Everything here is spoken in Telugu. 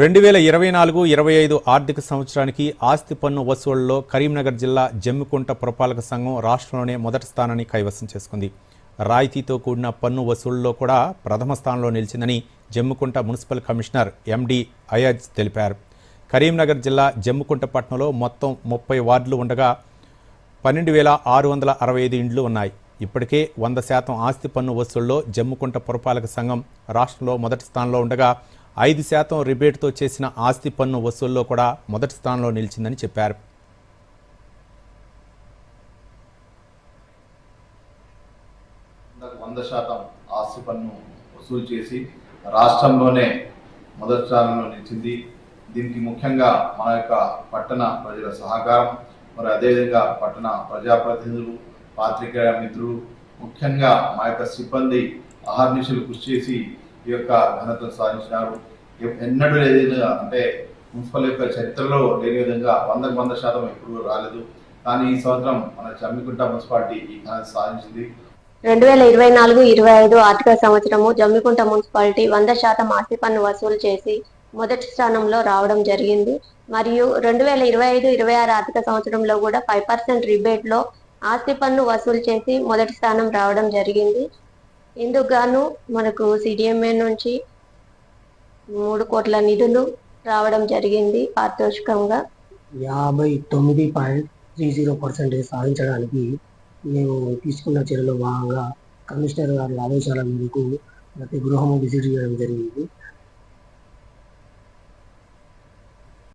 రెండు వేల ఇరవై నాలుగు ఇరవై ఐదు ఆర్థిక సంవత్సరానికి ఆస్తి పన్ను వసూళ్ళలో కరీంనగర్ జిల్లా జమ్మికుంట పురపాలక సంఘం రాష్ట్రంలోనే మొదటి స్థానాన్ని కైవసం చేసుకుంది. రాయితీతో కూడిన పన్ను వసూళ్ళలో కూడా ప్రథమ స్థానంలో నిలిచిందని Jammikunta municipal commissioner MD Ayaz తెలిపారు. కరీంనగర్ జిల్లా జమ్మికుంట పట్టణంలో మొత్తం ముప్పై వార్డులు ఉండగా పన్నెండు వేల ఆరు వందల అరవై ఐదు ఇండ్లు ఉన్నాయి. ఇప్పటికే వంద శాతం ఆస్తి పన్ను వసూళ్ళలో జమ్ముకుంట పురపాలక సంఘం రాష్ట్రంలో మొదటి స్థానంలో ఉండగా ఐదు శాతం రిబేట్తో చేసిన ఆస్తి పన్ను వసూల్లో కూడా మొదటి స్థానంలో నిలిచిందని చెప్పారు. వంద శాతం ఆస్తి పన్ను వసూలు చేసి రాష్ట్రంలోనే మొదటి స్థానంలో నిలిచింది. దీనికి ముఖ్యంగా మన యొక్క పట్టణ ప్రజల సహకారం మరి అదేవిధంగా పట్టణ ప్రజాప్రతినిధులు పాత్రికేయ మిత్రులు ముఖ్యంగా మా యొక్క సిబ్బంది అహర్నిశలు కృషి చేసి ఈ యొక్క ఘనతను సాధించినారు. ఎన్నడూ లేదు అంటే మున్సిపల్ యొక్క చరిత్రలో లేని విధంగా వందకు వంద శాతం ఎప్పుడూ రాలేదు. కానీ ఈ సంవత్సరం మన జమ్మికుంట మున్సిపాలిటీ ఈ ఘనత సాధించింది. రెండు వేల ఇరవై నాలుగు ఇరవై ఐదు ఆర్థిక సంవత్సరము జమ్మికుంట మున్సిపాలిటీ వంద శాతం ఆస్తి పన్ను వసూలు చేసి మొదటి స్థానంలో రావడం జరిగింది. మరియు రెండు వేల ఇరవై ఐదు ఇరవై ఆరు ఆర్థిక సంవత్సరంలో కూడా ఫైవ్ పర్సెంట్ రిబేట్లో ఆస్తి పన్ను వసూలు చేసి మొదటి స్థానం రావడం జరిగింది. ఇందుకు గాను మనకు సిడిఎంఏ నుంచి మూడు కోట్ల నిధులు రావడం జరిగింది పారితోషికంగా. యాభై తొమ్మిది పాయింట్ త్రీ జీరో పర్సెంటేజ్ సాధించడానికి మేము తీసుకున్న చర్యలో భాగంగా కమిషనర్ గారి ఆదేశాల మేరకు ప్రతి గృహము విజిట్ చేయడం జరిగింది.